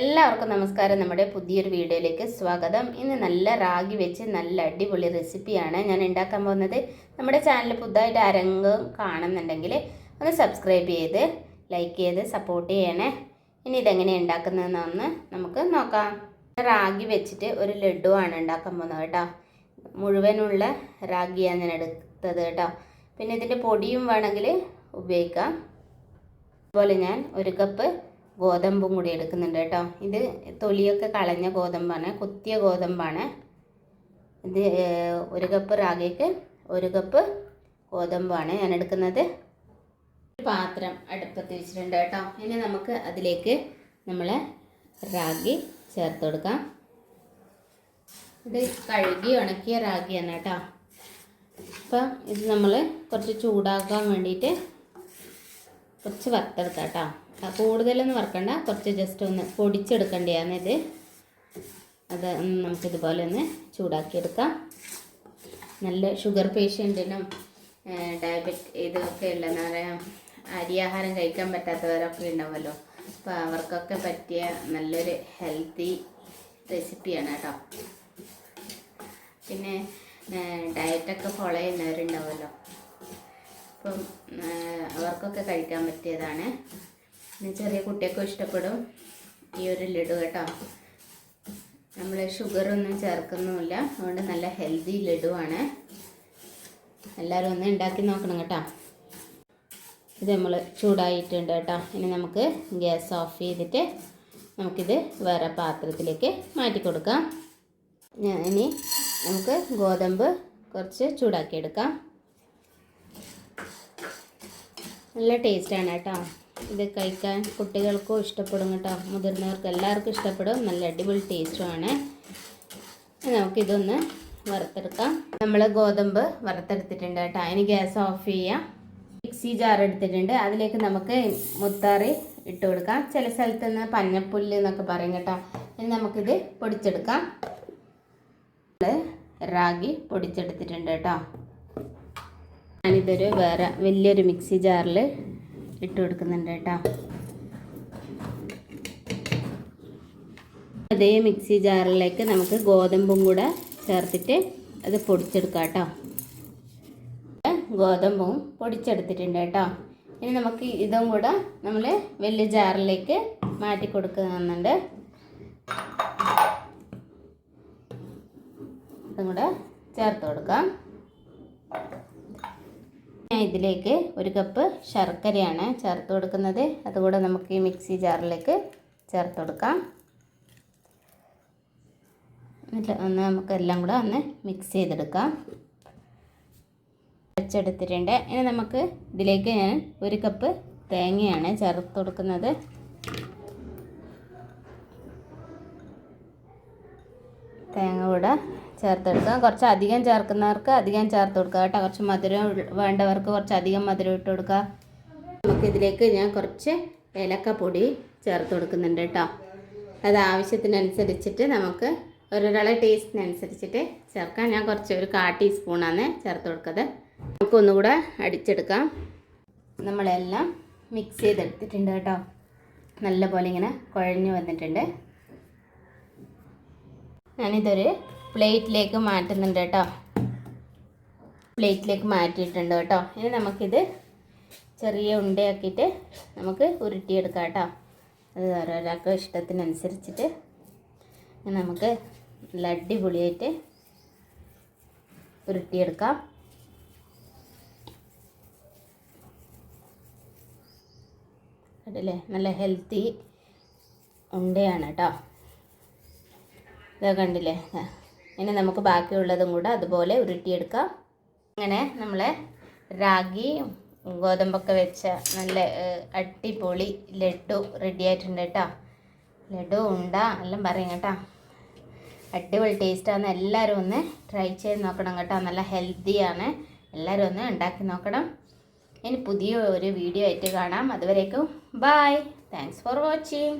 എല്ലാവർക്കും നമസ്കാരം. നമ്മുടെ പുതിയൊരു വീഡിയോയിലേക്ക് സ്വാഗതം. ഇന്ന് നല്ല റാഗി വെച്ച് നല്ല അടിപൊളി റെസിപ്പിയാണ് ഞാൻ ഉണ്ടാക്കാൻ പോകുന്നത്. നമ്മുടെ ചാനൽ പുതുതായിട്ട് ആരെങ്കിലും കാണുന്നുണ്ടെങ്കിൽ ഒന്ന് സബ്സ്ക്രൈബ് ചെയ്ത് ലൈക്ക് ചെയ്ത് സപ്പോർട്ട് ചെയ്യണേ. ഇനി ഇതെങ്ങനെ ഉണ്ടാക്കുന്നതെന്നൊന്ന് നമുക്ക് നോക്കാം. റാഗി വെച്ചിട്ട് ഒരു ലഡുവാണ് ഉണ്ടാക്കാൻ പോകുന്നത് കേട്ടോ. മുഴുവനുള്ള റാഗിയാണ് ഞാൻ എടുത്തത് കേട്ടോ. പിന്നെ ഇതിന്റെ പൊടിയും വേണമെങ്കിൽ ഉപയോഗിക്കാം. അതുപോലെ ഞാൻ ഒരു കപ്പ് ഗോതമ്പും കൂടി എടുക്കുന്നുണ്ട് കേട്ടോ. ഇത് തൊലിയൊക്കെ കളഞ്ഞ ഗോതമ്പാണ് കുത്തിയ ഗോതമ്പാണ്. ഇത് ഒരു കപ്പ് റാഗിക്ക് ഒരു കപ്പ് ഗോതമ്പാണ് ഞാൻ എടുക്കുന്നത്. ഒരു പാത്രം അടുപ്പത്ത് വെച്ചിട്ടുണ്ട് കേട്ടോ. ഇനി നമുക്ക് അതിലേക്ക് നമ്മൾ റാഗി ചേർത്ത് കൊടുക്കാം. ഇത് കഴുകി ഉണക്കിയ റാഗിയാണ് കേട്ടോ. അപ്പം ഇത് നമ്മൾ കുറച്ച് ചൂടാക്കാൻ വേണ്ടിയിട്ട് കുറച്ച് വറുത്തെടുക്കാം കേട്ടോ. കൂടുതലൊന്നും വറക്കണ്ട. കുറച്ച് ജസ്റ്റ് ഒന്ന് പൊടിച്ചെടുക്കേണ്ടതാണ് ഇത്. അത് നമുക്കിതുപോലെ ഒന്ന് ചൂടാക്കിയെടുക്കാം. നല്ല ഷുഗർ പേഷ്യന്റിനും ഡയബറ്റ് ഇതൊക്കെ ഉള്ള എന്താ പറയുക അരിയാഹാരം കഴിക്കാൻ പറ്റാത്തവരൊക്കെ ഉണ്ടാവുമല്ലോ. അപ്പോൾ അവർക്കൊക്കെ പറ്റിയ നല്ലൊരു ഹെൽത്തി റെസിപ്പിയാണ് കേട്ടോ. പിന്നെ ഡയറ്റൊക്കെ ഫോളോ ചെയ്യുന്നവരുണ്ടാവുമല്ലോ. അപ്പം അവർക്കൊക്കെ കഴിക്കാൻ പറ്റിയതാണ്. ചെറിയ കുട്ടിയൊക്കെ ഇഷ്ടപ്പെടും. ഈ ഒരു ലഡു കേട്ടോ. നമ്മൾ ഷുഗറൊന്നും ചേർക്കുന്നുമില്ല. അതുകൊണ്ട് നല്ല ഹെൽത്തി ലഡുവാണ് എല്ലാവരും ഒന്ന് ഉണ്ടാക്കി നോക്കണം കേട്ടോ. ഇത് നമ്മൾ ചൂടായിട്ടുണ്ട് കേട്ടോ. ഇനി നമുക്ക് ഗ്യാസ് ഓഫ് ചെയ്തിട്ട് നമുക്കിത് വേറെ പാത്രത്തിലേക്ക് മാറ്റി കൊടുക്കാം. ഇനി നമുക്ക് ഗോതമ്പ് കുറച്ച് ചൂടാക്കിയെടുക്കാം. നല്ല ടേസ്റ്റാണ് കേട്ടോ. ഇത് കഴിക്കാൻ കുട്ടികൾക്കും ഇഷ്ടപ്പെടും കേട്ടോ. മുതിർന്നവർക്ക് എല്ലാവർക്കും ഇഷ്ടപ്പെടും. നല്ല അടിപൊളി ടേസ്റ്റുമാണ്. നമുക്കിതൊന്ന് വറുത്തെടുക്കാം. നമ്മൾ ഗോതമ്പ് വറുത്തെടുത്തിട്ടുണ്ട് കേട്ടോ. അതിന് ഗ്യാസ് ഓഫ് ചെയ്യാം. മിക്സി ജാർ എടുത്തിട്ടുണ്ട്. അതിലേക്ക് നമുക്ക് മുത്താറി ഇട്ട് കൊടുക്കാം. ചില സ്ഥലത്ത് നിന്ന് പഞ്ഞപ്പുല്ല് എന്നൊക്കെ പറയും കേട്ടോ. ഇനി നമുക്കിത് പൊടിച്ചെടുക്കാം. റാഗി പൊടിച്ചെടുത്തിട്ടുണ്ട് കേട്ടോ. ഞാനിതൊരു വേറെ വലിയൊരു മിക്സി ജാറിൽ ഇട്ട് കൊടുക്കുന്നുണ്ട് കേട്ടോ. അതേ മിക്സി ജാറിലേക്ക് നമുക്ക് ഗോതമ്പും കൂടെ ചേർത്തിട്ട് അത് പൊടിച്ചെടുക്കാം കേട്ടോ. ഗോതമ്പും പൊടിച്ചെടുത്തിട്ടുണ്ട് കേട്ടോ. ഇനി നമുക്ക് ഇതും കൂടെ നമ്മൾ വലിയ ജാറിലേക്ക് മാറ്റി കൊടുക്കുന്നുണ്ട്. ഇതും കൂടെ ചേർത്ത് കൊടുക്കാം. ഇതിലേക്ക് ഒരു കപ്പ് ശർക്കരയാണ് ചേർത്ത് കൊടുക്കുന്നത്. അതുകൂടെ നമുക്ക് ഈ മിക്സി ജാറിലേക്ക് ചേർത്ത് കൊടുക്കാം. എന്നിട്ട് ഒന്ന് നമുക്ക് എല്ലാം കൂടെ ഒന്ന് മിക്സ് ചെയ്തെടുക്കാം. വെച്ചെടുത്തിട്ടുണ്ട്. ഇനി നമുക്ക് ഇതിലേക്ക് ഞാൻ ഒരു കപ്പ് തേങ്ങയാണ് ചേർത്ത് കൊടുക്കുന്നത്. തേങ്ങ കൂടെ ചേർത്തെടുക്കാം. കുറച്ച് അധികം ചേർക്കുന്നവർക്ക് അധികം ചേർത്ത് കൊടുക്കുക കേട്ടോ. കുറച്ച് മധുരം വേണ്ടവർക്ക് കുറച്ച് അധികം മധുരം ഇട്ട് കൊടുക്കുക നമുക്കിതിലേക്ക് ഞാൻ കുറച്ച് ഏലക്കപ്പൊടി ചേർത്ത് കൊടുക്കുന്നുണ്ട് കേട്ടോ. അത് ആവശ്യത്തിനനുസരിച്ചിട്ട് നമുക്ക് ഓരോരാളെ ടേസ്റ്റിനനുസരിച്ചിട്ട് ചേർക്കാം. ഞാൻ കുറച്ച് ഒരു കാ ടീസ്പൂണാണ് ചേർത്ത് കൊടുക്കുന്നത് നമുക്കൊന്നുകൂടെ അടിച്ചെടുക്കാം. നമ്മളെല്ലാം മിക്സ് ചെയ്തെടുത്തിട്ടുണ്ട് കേട്ടോ. നല്ലപോലെ ഇങ്ങനെ കുഴഞ്ഞു വന്നിട്ടുണ്ട്. ഞാനിതൊരു പ്ലേറ്റിലേക്ക് മാറ്റുന്നുണ്ട് കേട്ടോ. പ്ലേറ്റിലേക്ക് മാറ്റിയിട്ടുണ്ട് കേട്ടോ. ഇനി നമുക്കിത് ചെറിയ ഉണ്ടയാക്കിയിട്ട് നമുക്ക് ഉരുട്ടിയെടുക്കാം കേട്ടോ. അത് ഓരോരാൾക്ക് ഇഷ്ടത്തിനനുസരിച്ചിട്ട് നമുക്ക് നല്ല അടിപൊളിയായിട്ട് ഉരുട്ടിയെടുക്കാം. കണ്ടില്ലേ? നല്ല ഹെൽത്തി ഉണ്ടയാണ് കേട്ടോ. ഇത് കണ്ടില്ലേ? ഇനി നമുക്ക് ബാക്കിയുള്ളതും കൂടെ അതുപോലെ ഉരുട്ടിയെടുക്കാം. അങ്ങനെ നമ്മൾ റാഗി ഗോതമ്പൊക്കെ വെച്ച നല്ല അടിപൊളി ലഡു റെഡി ആയിട്ടുണ്ട് കേട്ടോ. ലഡു ഉണ്ട എല്ലാം പറയും കേട്ടോ. അടിപൊളി ടേസ്റ്റാണ് എല്ലാവരും ഒന്ന് ട്രൈ ചെയ്ത് നോക്കണം കേട്ടോ. നല്ല ഹെൽത്തിയാണ് എല്ലാവരും ഒന്ന് ഉണ്ടാക്കി നോക്കണം. ഇനി പുതിയ ഒരു വീഡിയോ ആയിട്ട് കാണാം. അതുവരേക്കും ബായ് താങ്ക്സ് ഫോർ വാച്ചിങ്